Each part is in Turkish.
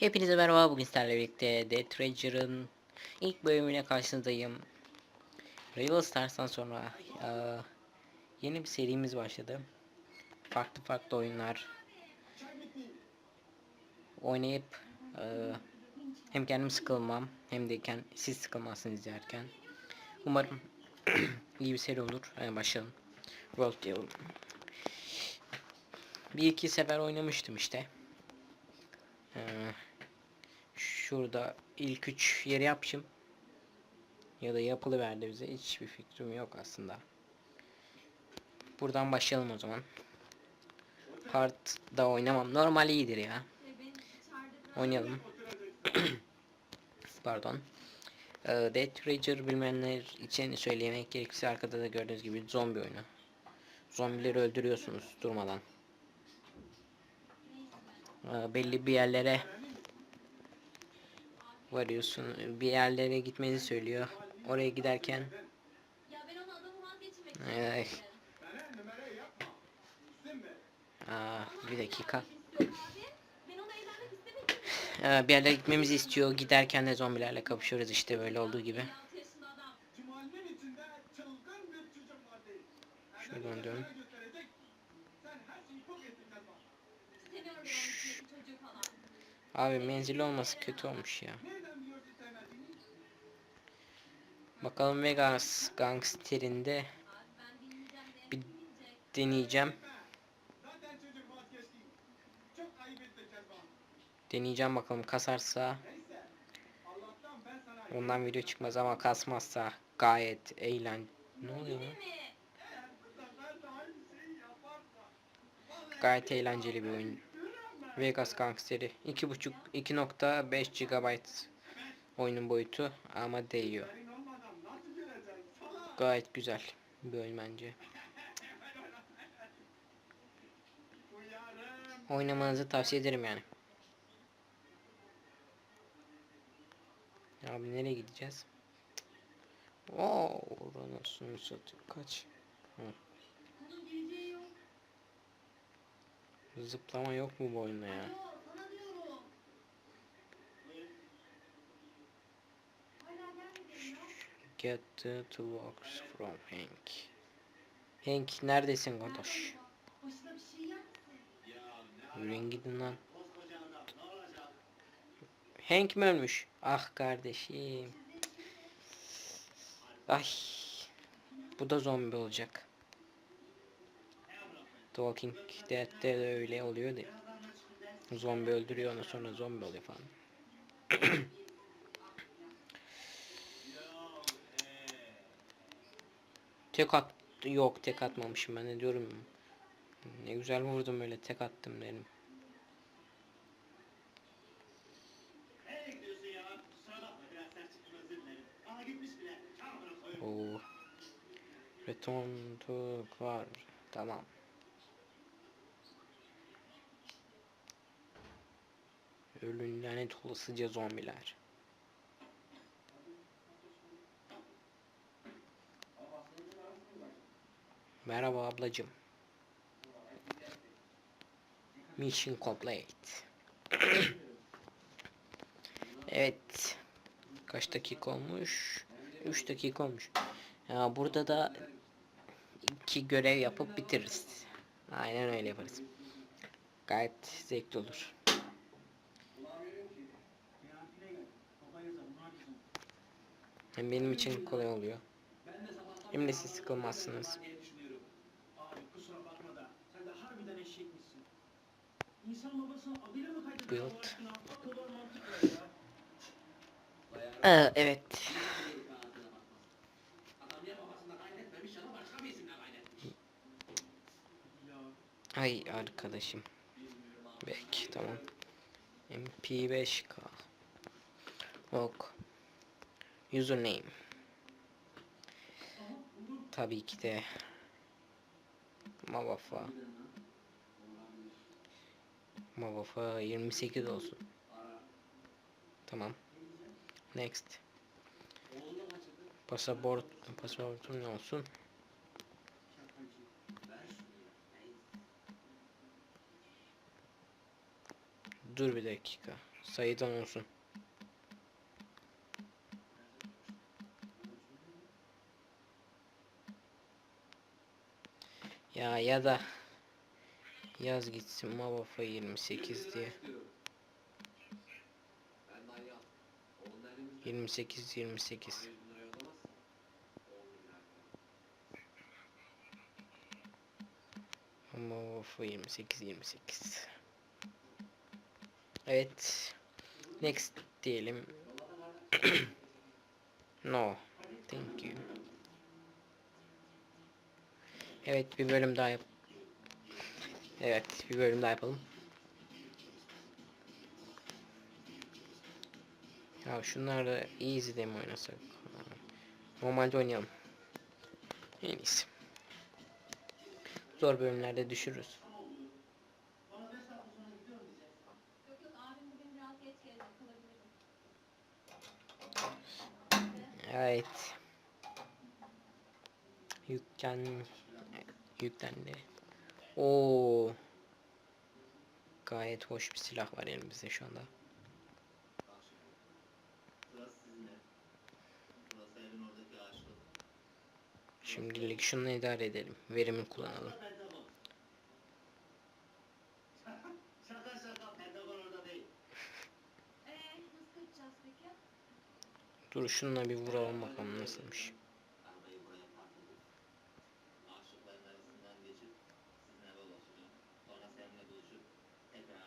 Hepinize merhaba bugün sizlerle birlikte The Treasure'ın ilk bölümüne karşınızdayım. Rival Stars'tan sonra eee, yeni bir serimiz başladı. Farklı farklı oyunlar oynayıp eee, hem kendim sıkılmam hem de siz sıkılmazsınız izlerken. Umarım iyi bir seri olur. Hadi başlayalım. World diyelim. Bir iki sefer oynamıştım işte. Ee, şurada ilk üç yeri yapmışım. Ya da yapılı verdi bize. Hiçbir fikrim yok aslında. Buradan başlayalım o zaman. Hard da oynamam. Normal iyidir ya. Oynayalım. Pardon. Ee, Death Rager bilmeyenler için söylemek gerekirse arkada da gördüğünüz gibi zombi oyunu. Zombileri öldürüyorsunuz durmadan. Ee, belli bir yerlere varıyorsun. Bir yerlere gitmenizi söylüyor. Oraya giderken. Aa, bir dakika. Ee, bir yerlere gitmemizi istiyor. Giderken de zombilerle kapışıyoruz işte böyle olduğu gibi. 16 yaşında adam. Tümalmin içinde çılgın bir çocuk vardı. Şuradan dön. Abi menzili olması kötü olmuş ya. Bakalım Vegas Gangster'inde Bir- deneyeceğim. Deneyeceğim bakalım kasarsa ondan video çıkmaz ama kasmazsa gayet eğlen. Ne oluyor Gayet eğlenceli bir oyun. Vegas Gangster'i 2.5 2.5 GB oyunun boyutu ama değiyor. senin olmadan nasıl göreceksin? Salak. Gayet güzel bir oyun bence. Oynamanızı tavsiye ederim yani. Abi nereye gideceğiz? Oo, oranasını satayım. Kaç? Bunun geleceği yok. Zıplama yok mu bu oyunda ya? Get the toolbox from Hank. Hank neredesin kardeş? Yürüyün gidin lan. Hank mi ölmüş? Ah kardeşim. Ay. Bu da zombi olacak. The Walking Dead'de de öyle oluyor diye. Zombi öldürüyor onu sonra zombi oluyor falan. tek at yok tek atmamışım ben ne diyorum. Ne güzel vurdum öyle tek attım koyayım. Oo. Return to car. Tamam. Ölün lanet olasıca zombiler. Merhaba ablacım. Mission complete. evet. Kaç dakika olmuş? 3 dakika olmuş. Ya burada da iki görev yapıp bitiririz. Aynen öyle yaparız. Gayet zevkli olur. Hem benim için kolay oluyor. Hem de siz sıkılmazsınız. Abi kusura bakma da sen de harbiden eşekmişsin. İnsan babasının adıyla mı kaydediyor Build. Allah aşkına? Akıl var mantık var ya. Ee, evet. Adam ya babasına kaydetmemiş ya da başka bir isimle kaydetmiş. Ya Ay arkadaşım. Bek tamam. MP5K. Ok. Username. Tabii ki de Mavafa. Mavafa 28 olsun. Tamam. Next. Pasaport pasaportum ne olsun? Dur bir dakika. Sayıdan olsun. Ya ya da yaz gitsin Mavafa 28 diye. 28 28. Mavafa 28 28. Evet. Next diyelim. no. Thank you. Evet bir bölüm daha yap. Evet bir bölüm daha yapalım. Ya şunları easy de mi oynasak? Normalde oynayalım. En iyisi. Zor bölümlerde düşürürüz. Evet. Yüklen yüklendi. Oo. Gayet hoş bir silah var elimizde şu anda. Şimdilik şunu idare edelim. Verimi kullanalım. Ee? Dur şununla bir vuralım bakalım nasılmış.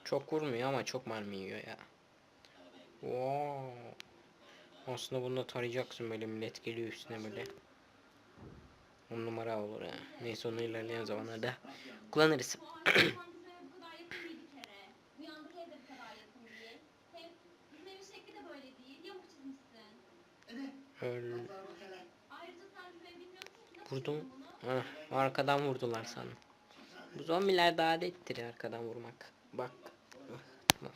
Çok vurmuyor ama çok mermi yiyor ya. Wow. Aslında bunu tarayacaksın böyle millet geliyor üstüne böyle. On numara olur ya. Neyse onu ilerleyen zamanlarda kullanırız. Öl. Vurdum. Heh, arkadan vurdular sandım. Bu zombiler de adettir arkadan vurmak. Bak. Tamam.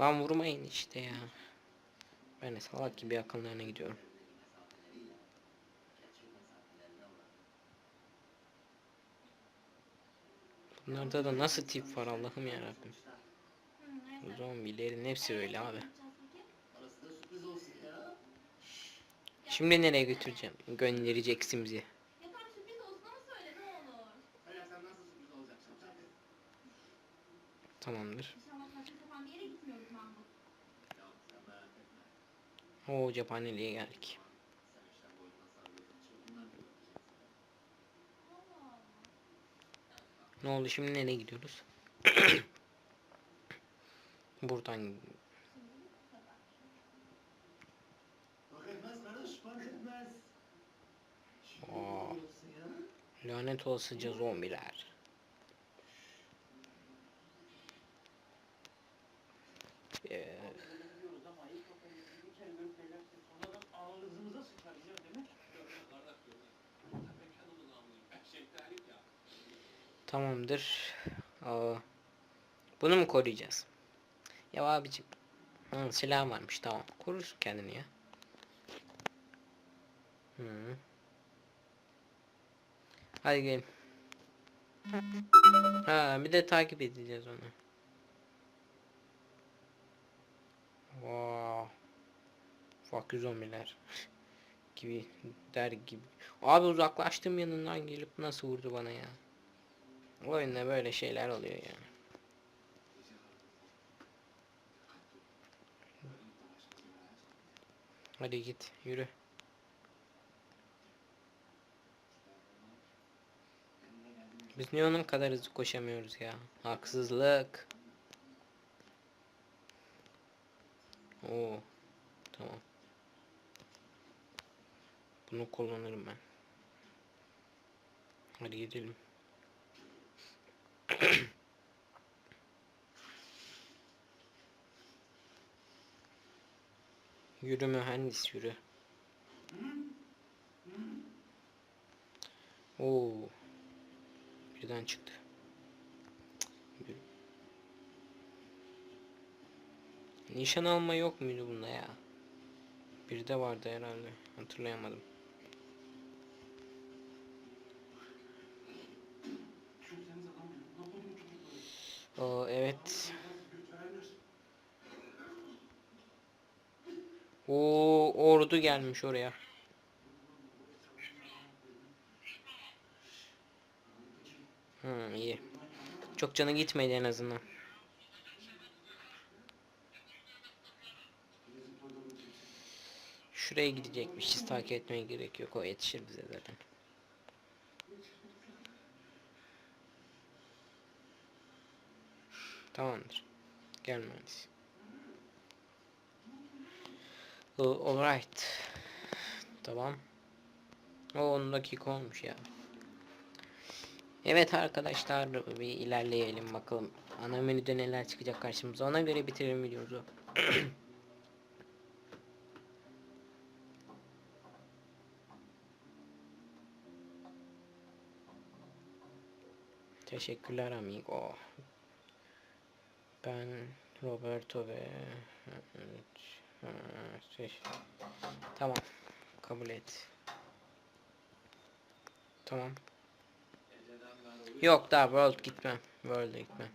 Lan vurmayın işte ya. Ben de salak gibi yakınlarına gidiyorum. Bunlarda da nasıl tip var Allah'ım neyse. Bu zombilerin hepsi öyle abi. Ya. Şimdi nereye götüreceğim? Göndereceksin bizi. Ya tamam sürpriz olsun ama söyle ne olur. Söylersem nasıl sürpriz olacak şapşal kız? Tamamdır. İnşallah saçma sapan bir yere gitmiyoruz Mahmut. Ya sen merak etme. Oo cephaneliğe geldik. Sen işte boynuna sarılıyorsun. Çılgınlar gibi öpeceksin. Allah Allah. Ne oldu şimdi nereye gidiyoruz? Buradan Aa. lanet olasıca zombiler. Ee, Gidiyoruz ama ilk bakalım bir kere görüp belirtti. Sonradan ağzımıza sıçarız ya demek. Tamamdır. Aa, bunu mu koruyacağız? Ya abicim. Hı, silah varmış tamam. Korursun kendini ya. Hı. Hadi gelin. Ha bir de takip edeceğiz onu. Wow. You zombiler. gibi der gibi. Abi uzaklaştım yanından gelip nasıl vurdu bana ya. Oyunda böyle şeyler oluyor yani. Hadi git yürü. Biz niye onun kadar hızlı koşamıyoruz ya? Haksızlık. Oo. Tamam. Bunu kullanırım ben. Hadi gidelim. Yürü mühendis yürü. Oo. Birden çıktı. Nişan alma yok muydu bunda ya? Bir de vardı herhalde. Hatırlayamadım. Şu seni adam gibi. Ne yapalım çocuklar? Oo, ordu gelmiş oraya. Hmm, iyi. Çok canı gitmedi en azından. Şuraya gidecekmiş. Hiç takip etmeye gerek yok. O yetişir bize zaten. Tamamdır. Gel mühendis. Alright. Tamam. O 10 dakika olmuş ya. Evet arkadaşlar bir ilerleyelim bakalım. Ana menüde neler çıkacak karşımıza. Ona göre bitirelim videomuzu. Teşekkürler amigo. Ben Roberto ve şey- Tamam. Kabul et. Tamam. Yok daha World gitmem. World'e gitmem.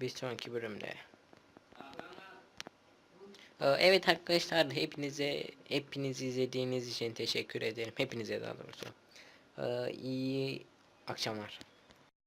Bir sonraki bölümde. Ee, Evet arkadaşlar hepinize hepinizi izlediğiniz için teşekkür ederim. Hepinize daha doğrusu. Ee, iyi akşamlar.